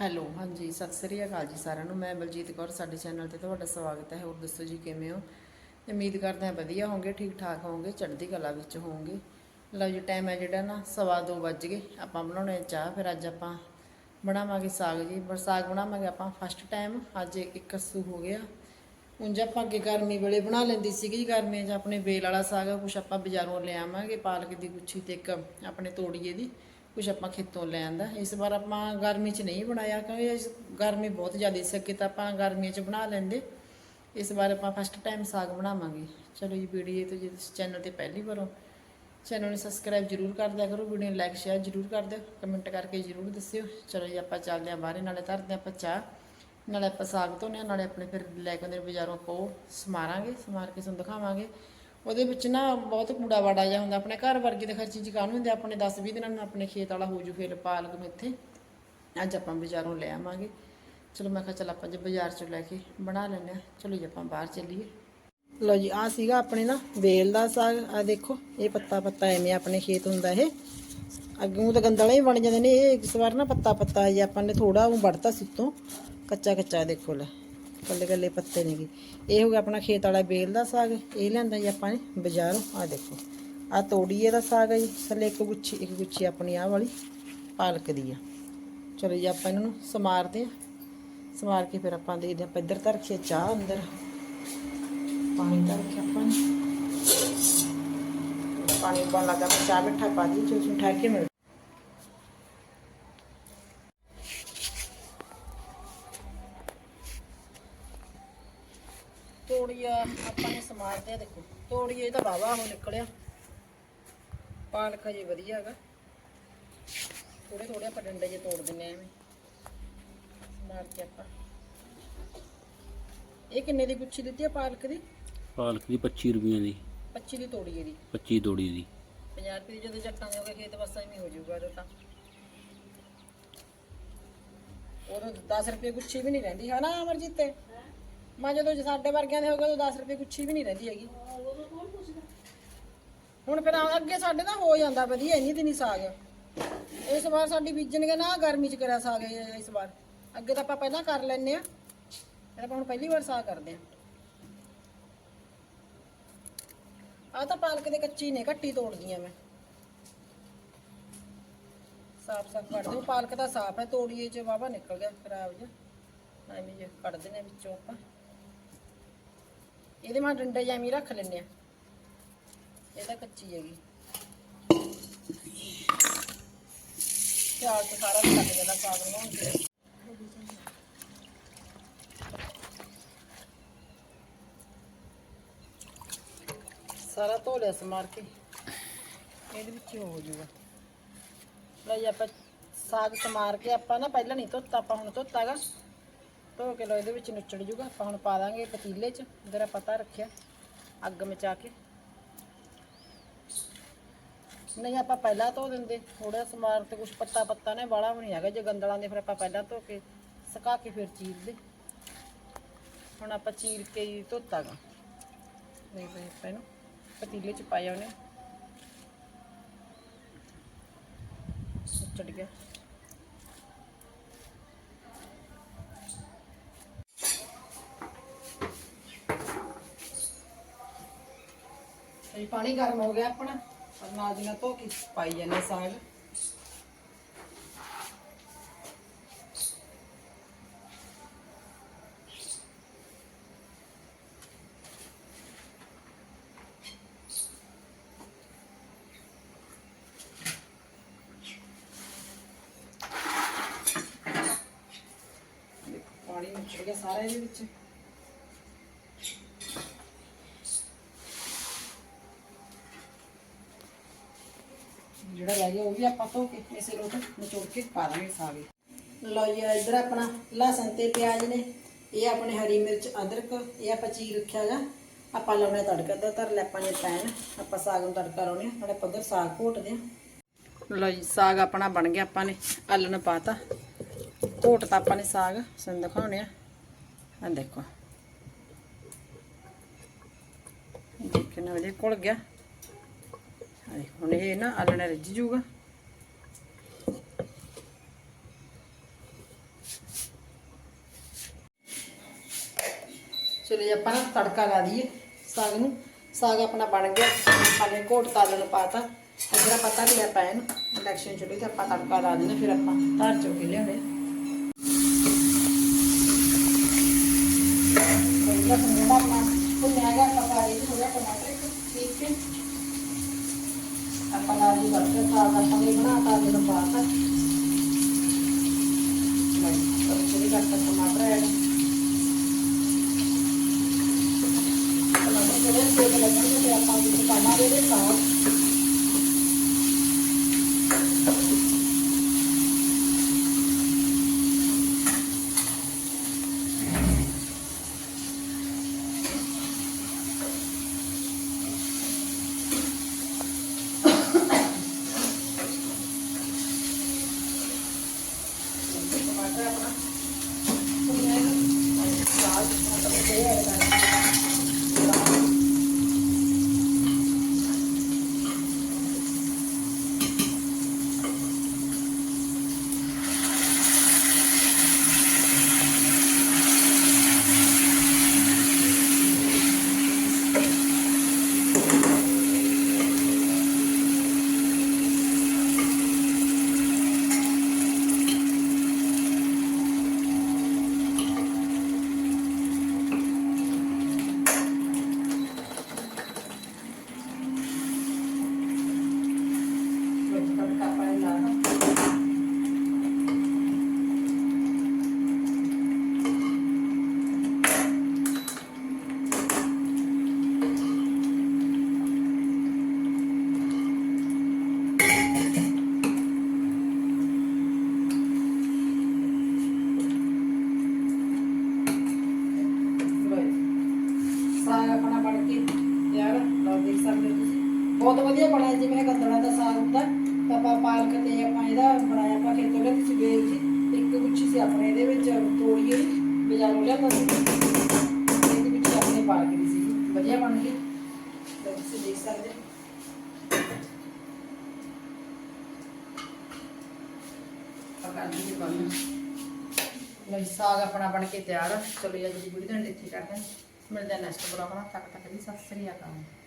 Hello, ਹਾਂਜੀ, ਸਤਿ ਸ੍ਰੀ ਅਕਾਲ ਜੀ ਸਾਰਿਆਂ ਨੂੰ। ਮੈਂ ਬਲਜੀਤ ਕੌਰ, ਸਾਡੇ ਚੈਨਲ ਤੇ ਤੁਹਾਡਾ ਸਵਾਗਤ ਹੈ। ਹੋਰ ਦੱਸੋ ਜੀ, ਕਿਵੇਂ ਹੋ? ਉਮੀਦ ਕਰਦੇ ਹਾਂ ਵਧੀਆ ਹੋਵੋਗੇ ਠੀਕ ਠਾਕ ਹੋਵੋਗੇ, ਚੜ੍ਹਦੀ ਕਲਾ ਵਿੱਚ ਹੋਵੋਗੇ। ਲਓ ਜੀ ਟਾਈਮ ਹੈ ਜਿਹੜਾ ਨਾ, ਸਵਾ ਦੋ ਵੱਜ ਗਏ। ਆਪਾਂ ਬਣਾਉਣੇ ਚਾਹ, ਫਿਰ ਅੱਜ ਆਪਾਂ ਬਣਾਵਾਂਗੇ ਸਾਗ ਜੀ। ਪਰ ਸਾਗ ਬਣਾਵਾਂਗੇ ਆਪਾਂ ਫਸਟ ਟਾਈਮ ਅੱਜ ਇੱਕ ਕੱਸੂ ਹੋ ਗਿਆ। ਉਂਝ ਆਪਾਂ ਅੱਗੇ ਗਰਮੀ ਵੇਲੇ ਬਣਾ ਲੈਂਦੀ ਸੀਗੀ ਜੀ, ਗਰਮੀਆਂ 'ਚ ਆਪਣੇ ਵੇਲ ਵਾਲਾ ਸਾਗ, ਕੁਛ ਆਪਾਂ ਬਾਜ਼ਾਰੋਂ ਲਿਆਵਾਂਗੇ ਪਾਲਕ ਦੀ ਗੁੱਛੀ ਤੇ ਇੱਕ ਆਪਣੇ ਤੋੜੀਏ ਦੀ। ਕੁਛ ਆਪਾਂ ਖੇਤੋਂ ਲੈ ਆਂਦਾ। ਇਸ ਵਾਰ ਆਪਾਂ ਗਰਮੀ 'ਚ ਨਹੀਂ ਬਣਾਇਆ ਕਿਉਂਕਿ ਗਰਮੀ ਬਹੁਤ ਜ਼ਿਆਦਾ ਸੀ, ਅੱਗੇ ਤਾਂ ਆਪਾਂ ਗਰਮੀਆਂ 'ਚ ਬਣਾ ਲੈਂਦੇ। ਇਸ ਵਾਰ ਆਪਾਂ ਫਸਟ ਟਾਈਮ ਸਾਗ ਬਣਾਵਾਂਗੇ। ਚਲੋ ਜੀ, ਵੀਡੀਓ ਤੇ ਜੇ ਤੁਸੀਂ ਚੈਨਲ ਤੇ ਪਹਿਲੀ ਵਾਰ ਹੋ ਚੈਨਲ ਨੂੰ ਸਬਸਕ੍ਰਾਈਬ ਜਰੂਰ ਕਰ ਦਿਆ ਕਰੋ, ਵੀਡੀਓ ਨੂੰ ਲਾਈਕ ਸ਼ੇਅਰ ਜਰੂਰ ਕਰ ਦਿਓ ਕਮੈਂਟ ਕਰਕੇ ਜਰੂਰ ਦੱਸਿਓ। ਚਲੋ ਜੀ, ਆਪਾਂ ਚੱਲਦੇ ਹਾਂ ਬਾਹਰ, ਨਾਲੇ ਧਰਦੇ ਹਾਂ ਆਪਾਂ ਚਾਹ। ਨਾਲੇ ਆਪਾਂ ਸਾਗ ਧੋਨੇ ਨਾਲੇ ਆਪਣੇ ਫਿਰ ਲੈ ਕੇ ਆਉਂਦੇ ਨੇ ਬਾਜ਼ਾਰੋਂ ਆਪਾਂ ਸਮਾਰਾਂਗੇ, ਸਮਾਰ ਕੇ ਤੁਹਾਨੂੰ ਦਿਖਾਵਾਂਗੇ। ਉਹਦੇ ਵਿੱਚ ਨਾ ਬਹੁਤ ਕੂੜਾ ਵਾੜਾ ਜਿਹਾ ਹੁੰਦਾ, ਆਪਣੇ ਘਰ ਵਰਗੀ ਦੇ ਖਰਚੀ ਕਾਹਨੂੰ ਹੁੰਦੇ ਆਪਣੇ 10 20 ਦਿਨਾਂ ਨੂੰ ਆਪਣੇ ਖੇਤ ਵਾਲਾ ਹੋ ਜੂ ਫਿਰ ਪਾਲਕ ਮੇਥੇ ਅੱਜ ਆਪਾਂ ਬਾਜ਼ਾਰੋਂ ਲੈ ਆਵਾਂਗੇ। ਚਲੋ ਮੈਂ ਕਿਹਾ ਚਲ ਆਪਾਂ ਜੇ ਬਾਜ਼ਾਰ ਚੋਂ ਲੈ ਕੇ ਬਣਾ ਲੈਂਦੇ ਆ ਚਲੋ ਜੀ, ਆਪਾਂ ਬਾਹਰ ਚੱਲੀਏ। ਲਓ ਜੀ ਆ ਸੀਗਾ ਆਪਣੇ ਨਾ ਵੇਲ ਦਾ ਸਾਗ। ਆ ਦੇਖੋ, ਇਹ ਪੱਤਾ ਪੱਤਾ ਐਵੇਂ ਆਪਣੇ ਖੇਤ ਹੁੰਦਾ ਇਹ। ਅੱਗੋਂ ਤਾਂ ਗੰਦਲੇ ਹੀ ਬਣ ਜਾਂਦੇ ਨੇ। ਇਹ ਇਸ ਵਾਰ ਨਾ ਪੱਤਾ ਪੱਤਾ ਜੀ ਆਪਾਂ ਨੇ ਥੋੜਾ ਉਹ ਵੜਤਾ ਸੀ ਉੱਤੋਂ। ਕੱਚਾ ਕੱਚਾ ਦੇਖੋ ਲੈ। ਕੱਲੇ ਕੱਲੇ ਪੱਤੇ ਨੇਗੇ ਇਹ ਹੋ ਗਿਆ ਆਪਣਾ ਖੇਤ ਵਾਲਾ ਵੇਲ ਦਾ ਸਾਗ। ਇਹ ਲਿਆਂਦਾ ਜੀ ਆਪਾਂ ਨੇ ਬਾਜ਼ਾਰੋਂ। ਆ ਦੇਖੋ ਆ ਤੋੜੀਏ ਦਾ ਸਾਗ ਹੈ ਜੀ। ਥੱਲੇ ਇੱਕ ਗੁੱਛੀ ਇੱਕ ਗੁੱਛੀ ਆਪਣੀ ਆਹ ਵਾਲੀ ਪਾਲਕ ਦੀ ਆ। ਚਲੋ ਜੀ ਆਪਾਂ ਇਹਨਾਂ ਨੂੰ ਸਮਾਰਦੇ ਆ। ਸਮਾਰ ਕੇ ਫਿਰ ਆਪਾਂ ਦੇਖਦੇ ਆਪਾਂ ਇੱਧਰ ਧਰ ਕੇ ਚਾਹ ਅੰਦਰ। ਪਾਣੀ ਧਰ ਕੇ ਆਪਾਂ ਨੇ। ਪਾਣੀ ਉਬਲਣ ਲੱਗਾ ਤਾਂ ਚਾਹ ਮਿੱਠਾ ਪਾ ਦੀ ਜੋ ਸੁਣ ਕੇ ਮਿਲ ਤੋੜੀਆ ਆਪਾਂ ਨੇ ਸਮਾਰਦੇ ਆ ਦੇਖੋ ਤੋੜੀਏ ਇਹਦਾ ਵਾਵਾ ਉਹ ਨਿਕਲਿਆ। ਪਾਲਕ ਜੀ ਵਧੀਆ ਹੈਗਾ। ਥੋੜੇ ਥੋੜੇ ਆਪਾਂ ਡੰਡੇ ਜੇ ਤੋੜ ਦਿੰਨੇ ਆ ਐਵੇਂ। ਮਾਰ ਕੇ ਆਪਾਂ। ਇਹ ਕਿੰਨੇ ਦੀ ਗੁੱਛੀ ਦਿੱਤੀ ਆ ਪਾਲਕ ਦੀ? ਪਾਲਕ ਦੀ 25 ਰੁਪਈਆਂ ਦੀ। 25 ਦੀ ਤੋੜੀ ਇਹਦੀ 25 ਤੋੜੀ ਦੀ। 50 ਰੁਪਏ ਦੀ ਜਦੋਂ ਚੱਕਾਂਗੇ ਹੋਗੇ ਖੇਤ ਬਸ ਐਵੇਂ ਹੋ ਜਾਊਗਾ ਉਹ ਤਾਂ। ਉਦੋਂ 10 ਰੁਪਏ ਗੁੱਛੀ ਵੀ ਨਹੀਂ ਰਹਿੰਦੀ ਹੈ ਨਾ ਅਮਰਜੀਤ? ਤੇ ਮੈਂ ਜਦੋਂ ਸਾਡੇ ਵਰਗਿਆਂ ਦੇ ਹੋ ਗਏ ਉਦੋਂ 10 ਰੁਪਏ ਗੁੱਛੀ ਵੀ ਨਹੀਂ ਰਹਿੰਦੀ ਹੈਗੀ। ਹੁਣ ਫਿਰ ਅੱਗੇ ਸਾਡੇ ਨਾ ਹੋ ਜਾਂਦਾ ਵਧੀਆ, ਇੰਨੀ ਦਿਨੀ ਸਾਗ। ਇਸ ਵਾਰ ਸਾਡੀ ਬੀਜਣਗੇ ਨਾ, ਗਰਮੀ ਚ ਕਰਿਆ ਸਾਗ ਇਸ ਵਾਰ। ਅੱਗੇ ਤਾਂ ਆਪਾਂ ਪਹਿਲਾਂ ਕਰ ਲੈਨੇ ਆ ਇਹ ਆਪਾਂ ਹੁਣ ਪਹਿਲੀ ਵਾਰ ਸਾਗ ਕਰਦੇ ਆ ਆ ਤਾਂ ਪਾਲਕ ਦੇ ਕੱਚੀ ਨੇ, ਘੱਟੀ ਆ ਮੈਂ। ਸਾਫ਼ ਸਾਫ਼ ਕੱਢ ਦਿਓ। ਪਾਲਕ ਤਾਂ ਸਾਫ਼ ਹੈ, ਤੋੜੀਏ ਚ ਵਾਵਾ ਨਿਕਲ ਗਿਆ, ਖਰਾਬ ਜਿਹਾ। ਐਵੇਂ ਜੇ ਕੱਢ ਦਿੰਦੇ ਵਿੱਚੋਂ ਆਪਾਂ। ਇਹਦੇ ਮਾਂ ਡੰਡੇ ਜਿਵੇਂ ਰੱਖ ਲੈਣੇ ਆ। ਇਹ ਤਾਂ ਕੱਚੀ ਹੈਗੀ। ਸਿਆਲ ਚ ਸਾਰਾ ਕੱਟ ਜਾਂਦਾ ਸਾਗ ਬਣਾਉਣ ਤੇ। ਸਾਰਾ ਧੋ ਲਿਆ ਸਮਾਰ ਕੇ। ਇਹਦੇ ਵਿੱਚ ਹੀ ਹੋ ਜਾਊਗਾ ਲੈ ਜੀ ਆਪਾਂ ਸਾਗ ਸਮਾਰ ਕੇ ਆਪਾਂ ਨਾ ਪਹਿਲਾਂ ਨਹੀਂ ਧੋਤਾ ਆਪਾਂ ਹੁਣ ਧੋਤਾਗਾ। ਧੋ ਕੇ ਲੋ ਇਹਦੇ ਵਿੱਚ ਨੁੱਚੜ ਜੂਗਾ। ਆਪਾਂ ਹੁਣ ਪਾ ਦਾਂਗੇ ਪਤੀਲੇ 'ਚ ਜਿਹੜਾ ਪਤਾ ਰੱਖਿਆ, ਅੱਗ ਮਚਾ ਕੇ। ਨਹੀਂ, ਆਪਾਂ ਪਹਿਲਾਂ ਧੋ ਦਿੰਦੇ। ਥੋੜਾ ਸਮਾਰ ਤੇ ਕੁਛ ਪੱਤਾ ਪੱਤਾ ਨੇ ਵਾਲਾ ਵੀ ਨਹੀਂ ਹੈਗਾ ਜੇ ਗੰਦਲਾਂ ਦੇ, ਫਿਰ ਆਪਾਂ ਪਹਿਲਾਂ ਧੋ ਕੇ ਸੁਕਾ ਕੇ ਫਿਰ ਚੀਰਦੇ ਹੁਣ ਆਪਾਂ ਚੀਰ ਕੇ ਹੀ ਧੋਤਾਗਾ। ਨਹੀਂ ਬਈ ਆਪਾਂ ਇਹਨੂੰ, ਪਤੀਲੇ 'ਚ ਪਾਇਆ ਉਹਨੇ। ਚੜ ਗਿਆ। ਇਹ ਪਾਣੀ ਗਰਮ ਹੋ ਗਿਆ ਆਪਣਾ ਔਰ ਨਾਲ ਦੀ ਨਾਲ ਧੋ ਕੇ ਪਾਈ ਜਾਂਦੇ ਸਾਗ। ਪਾਣੀ ਨਿਕਲ ਗਿਆ ਸਾਰਾ ਇਹਦੇ ਵਿੱਚ। ਜਿਹੜਾ ਰਹਿ ਗਿਆ, ਉਹ ਵੀ ਆਪਾਂ ਧੋ ਕੇ ਇਸੇ ਰੋਟ ਨਿਚੋੜ ਕੇ ਪਾ ਦਾਂਗੇ ਸਾਗ। ਲਓ ਜੀ ਇਧਰ ਆਪਣਾ ਲਸਣ ਤੇ ਪਿਆਜ਼ ਨੇ, ਇਹ ਆਪਣੇ ਹਰੀ ਮਿਰਚ, ਅਦਰਕ, ਇਹ ਆਪਾਂ ਚੀਰ ਰੱਖਿਆ ਹੈਗਾ ਆਪਾਂ ਲਾਉਣਾ ਤੜਕਾ ਤਾਂ ਧਰ, ਲੈ ਆਪਾਂ ਨੇ ਪੈਨ, ਆਪਾਂ ਸਾਗ ਨੂੰ ਤੜਕਾ ਲਾਉਣੇ ਨਾਲੇ ਪੱਧਰ ਸਾਗ ਘੋਟਦੇ ਆ। ਲਓ ਜੀ, ਸਾਗ ਆਪਣਾ ਬਣ ਗਿਆ, ਆਪਾਂ ਨੇ ਆਲਣ ਪਾਤਾ। ਘੋਟਤਾ ਆਪਾਂ ਨੇ ਸਾਗ ਸਾਨੂੰ ਦਿਖਾਉਣੇ ਆ। ਆ ਦੇਖੋ। ਦੇਖਣਾ ਕਿੰਨਾ ਵਧੀਆ ਘੁਲ ਗਿਆ। ਆਲਣਾ ਰਿੱਝ ਜੂਗਾ। ਚਲੇ ਆਪਾਂ ਨਾ ਤੜਕਾ ਲਾ ਦਈਏ ਸਾਗ ਨੂੰ। ਸਾਗ ਆਪਣਾ ਬਣ ਗਿਆ ਆਪਣੇ ਘੋਟ ਤਾਲਣ ਪਾਤਾ। ਅਗਰਾ ਪਤਾ ਨਹੀਂ ਆ ਪੈਨ, ਇੰਡਕਸ਼ਨ ਚੁੱਲ੍ਹੇ ਤੇ ਆਪਾਂ ਤੜਕਾ ਲਾ ਦਿੰਦੇ ਫਿਰ ਆਪਾਂ ਧਰ ਚੋ ਕੇ ਲਿਆਉਣੇ ਇਹਦਾ ਸੰਗੜਾ ਆਪਾਂ ਉਹ ਪਕਾ ਦੇ ਥੋੜਾ ਟਮਾਟਰ ਠੀਕ ਹੈ। ਆਪਾਂ ਲਾ ਸਾਗ ਆਪਾਂ ਨੇ ਬਣਾਤਾ ਜਦੋਂ ਪਾਤਾ ਮੈਂ ਸਭ ਚੀਜ਼ ਟਮਾਟਰ ਐਡ ਟਮਾਟਰ ਜਿਹੜੇ ਸੇਕ ਲੱਗਣਗੇ ਤੇ ਆਪਾਂ ਵਿੱਚ ਪਾਵਾਂਗੇ ਇਹਦੇ ਸਾਗ ਟਮਾਟਰ ਆਪਣਾ ਭੁੰਨਿਆ ਗਿਆ ਸਾਗ ਮਤਲਬ ਇਹ ਐਡ ਕਰਨਾ ਵਿੱਚ ਤੜਕਾ ਪਾ ਲਾਣਾ ਸਾਗ ਆਪਣਾ ਬਣ ਕੇ ਤਿਆਰ ਲਓ ਦੇਖ ਸਕਦੇ ਹੋ ਤੁਸੀਂ ਬਹੁਤ ਵਧੀਆ ਬਣਿਆ ਜਿਵੇਂ ਗੰਦਲਾਂ ਦਾ ਸਾਗ ਹੁੰਦਾ, ਤਾਂ ਆਪਾਂ ਪਾਲਕ ਤੇ ਆਪਾਂ ਇਹਦਾ ਬਣਾਇਆ, ਆਪਾਂ ਖੇਤੋਂ ਲਿਆ ਤੁਸੀਂ ਵੇਖ ਜੀ, ਇੱਕ ਗੁੱਛੀ ਸੀ ਆਪਣੇ ਇਹਦੇ ਵਿੱਚ ਤੋੜੀਏ ਬਾਜ਼ਾਰੋਂ ਲਿਆਂਦਾ ਸੀ। ਇਹਦੇ ਵਿੱਚ ਆਪਣੇ ਪਾਲਕ ਦੀ ਸੀ ਵਧੀਆ ਬਣ ਗਈ। ਤਾਂ ਤੁਸੀਂ ਦੇਖ ਸਕਦੇ ਹੋ। ਪਕਾ ਲਈ ਬਣ ਲਈ ਸਾਗ ਆਪਣਾ ਬਣ ਕੇ ਤਿਆਰ। ਆ। ਚਲੋ ਜੀ, ਅੱਜ ਦੀ ਵੀਡੀਓ ਤੁਹਾਨੂੰ ਇੱਥੇ ਕਰਦੇ ਹਾਂ। ਮਿਲਦੇ ਹਾਂ ਨੈਕਸਟ ਬਲੌਗ ਨਾਲ। ਤੱਕ ਤੱਕ ਦੀ ਸਤਿ ਸ੍ਰੀ ਅਕਾਲ।